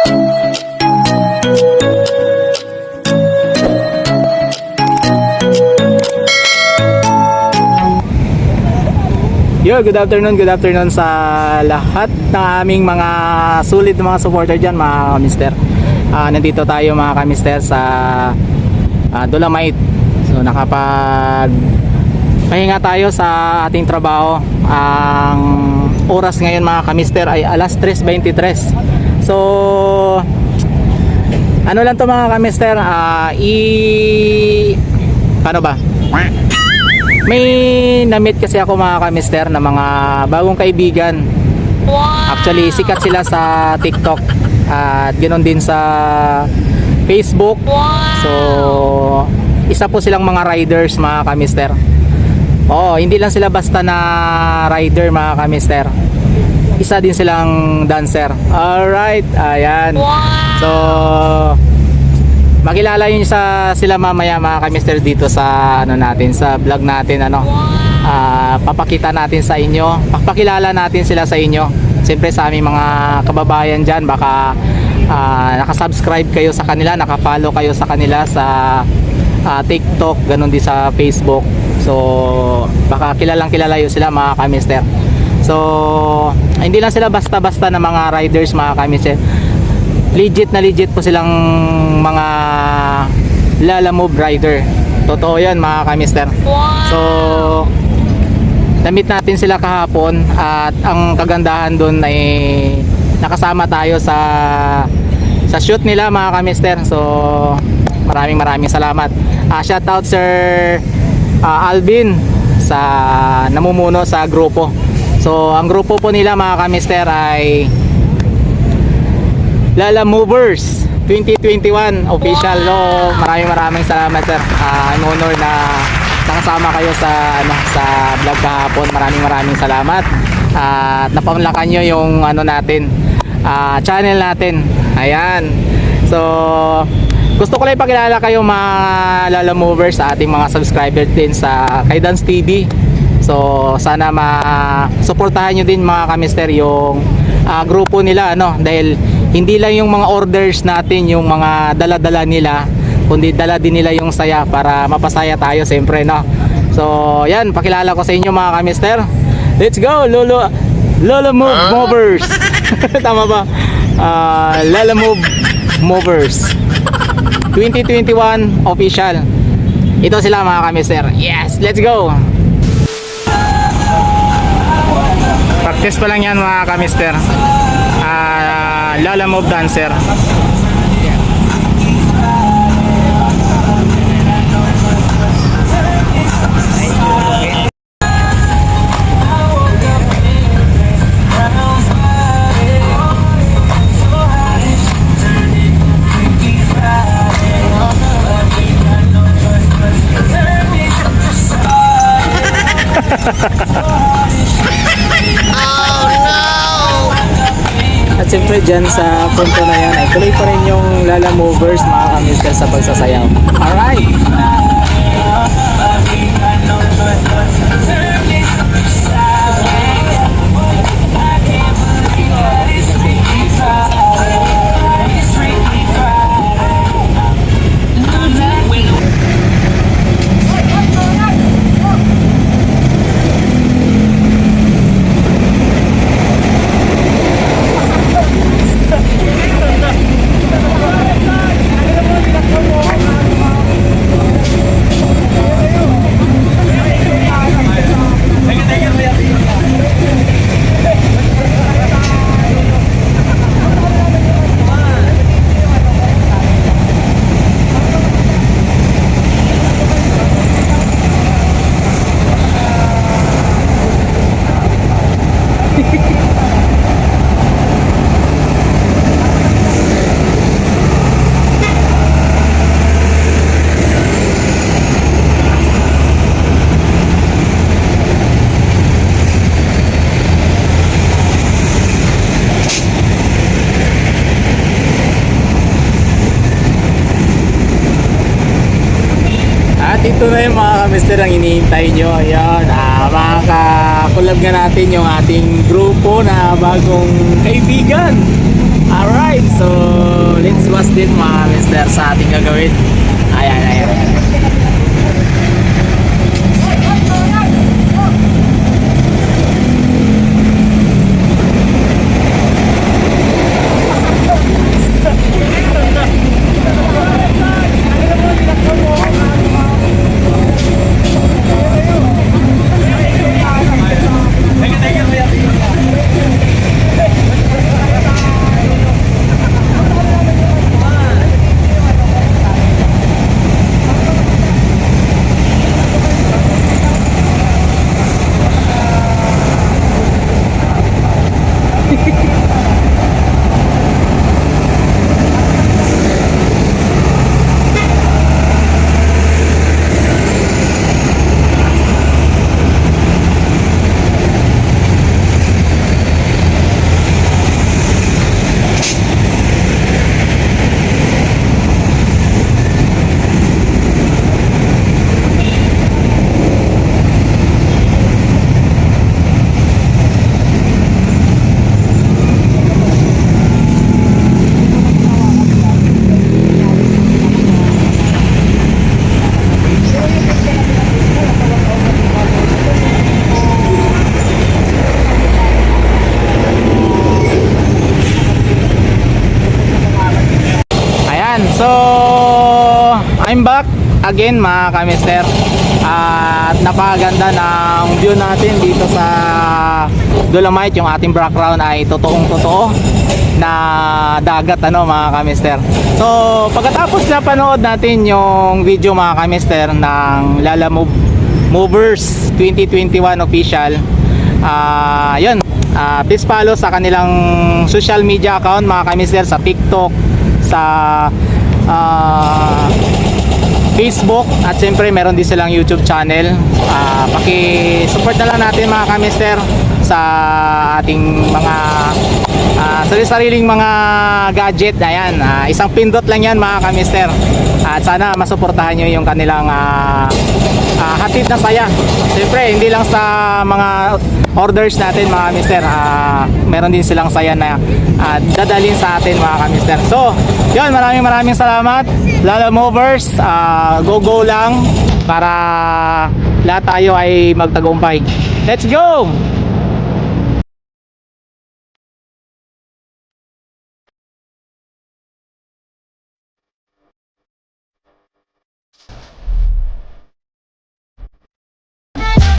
Yo, good afternoon, good afternoon sa lahat ng aming mga sulit na mga supporter dyan, mga kamister. Ah, nandito tayo mga kamister sa ah, Dolomite. So, nakapag pahinga tayo sa ating trabaho. Ang oras ngayon mga kamister ay alas 3.23. So, ano lang to mga kamister, ah, i... Paano ba? May na-meet kasi ako mga kamister na mga bagong kaibigan. Actually, sikat sila sa TikTok at ganoon din sa Facebook. So, isa po silang mga riders mga kamister. Oo, hindi lang sila basta na rider mga kamister. Isa din silang dancer. Alright, ayan. So, makilala yun sa sila mamaya mga kamister dito sa ano natin sa vlog natin ano. Ah, papakita natin sa inyo. Papakilala natin sila sa inyo. Siyempre sa aming mga kababayan dyan baka ah, nakasubscribe kayo sa kanila nakapollow kayo sa kanila sa ah, TikTok ganun din sa Facebook. So baka kilalang kilala yun sila mga kamister so hindi lang sila basta basta na mga riders mga kamister legit na legit po silang mga Lala Move rider. Totoo yan mga kamister. So, namit natin sila kahapon at ang kagandahan doon ay nakasama tayo sa sa shoot nila mga kamister. So, maraming maraming salamat. Ah, shout out Sir ah, Alvin sa namumuno sa grupo. So, ang grupo po nila mga kamister ay Lala Movers 2021 official no maraming maraming salamat sir. Ah, I'm honor na nakasama kayo sa ano sa vlog kahapon. Maraming maraming salamat. At napamlakan nyo yung ano natin ah, channel natin. Ayan. So gusto ko lang ipakilala kayo mga Lala Movers sa ating mga subscriber din sa kay Dance TV So sana ma-suportahan nyo din mga kamister yung ah, grupo nila ano dahil hindi lang yung mga orders natin yung mga dala-dala nila kundi dala din nila yung saya para mapasaya tayo siyempre no. So yan pakilala ko sa inyo mga kamister. Let's go Lolo Lolo Move Movers. Tama ba? Ah, Lala Move Movers 2021 official. Ito sila mga kamister. Yes, let's go. Practice pa lang yan mga kamister. Ah, Lala Move Dancer. At siyempre dyan sa punto na yan ay tuloy pa rin yung Lala Movers mga kamister sa pagsasayaw. Alright! At Monster ang hinihintay nyo. Ayan, ah, makakakulab nga natin yung ating grupo na bagong kaibigan. Alright, so let's watch this mga mister sa ating gagawin. Ayan, ayan. ayan. I'm back again mga kamister. At napakaganda ng view natin dito sa Dolomite. Yung ating background ay totoong totoo na dagat ano mga kamister. So pagkatapos na panood natin yung video mga kamister ng Lala Move Movers 2021 official Ah, yun. Ah, please follow sa kanilang social media account mga kamister sa TikTok sa ah, Facebook at siyempre meron din silang YouTube channel. Ah, paki-support na lang natin mga kamister sa ating mga ah, sarili-sariling mga gadget. Ayan, ah, isang pindot lang yan mga kamister. At sana masuportahan nyo yung kanilang ah, ah, hatid na saya. Siyempre, hindi lang sa mga orders natin mga mister ah, meron din silang saya na ah, dadalhin sa atin mga kamister so yun maraming maraming salamat Lala Movers ah, go go lang para lahat tayo ay magtagumpay let's go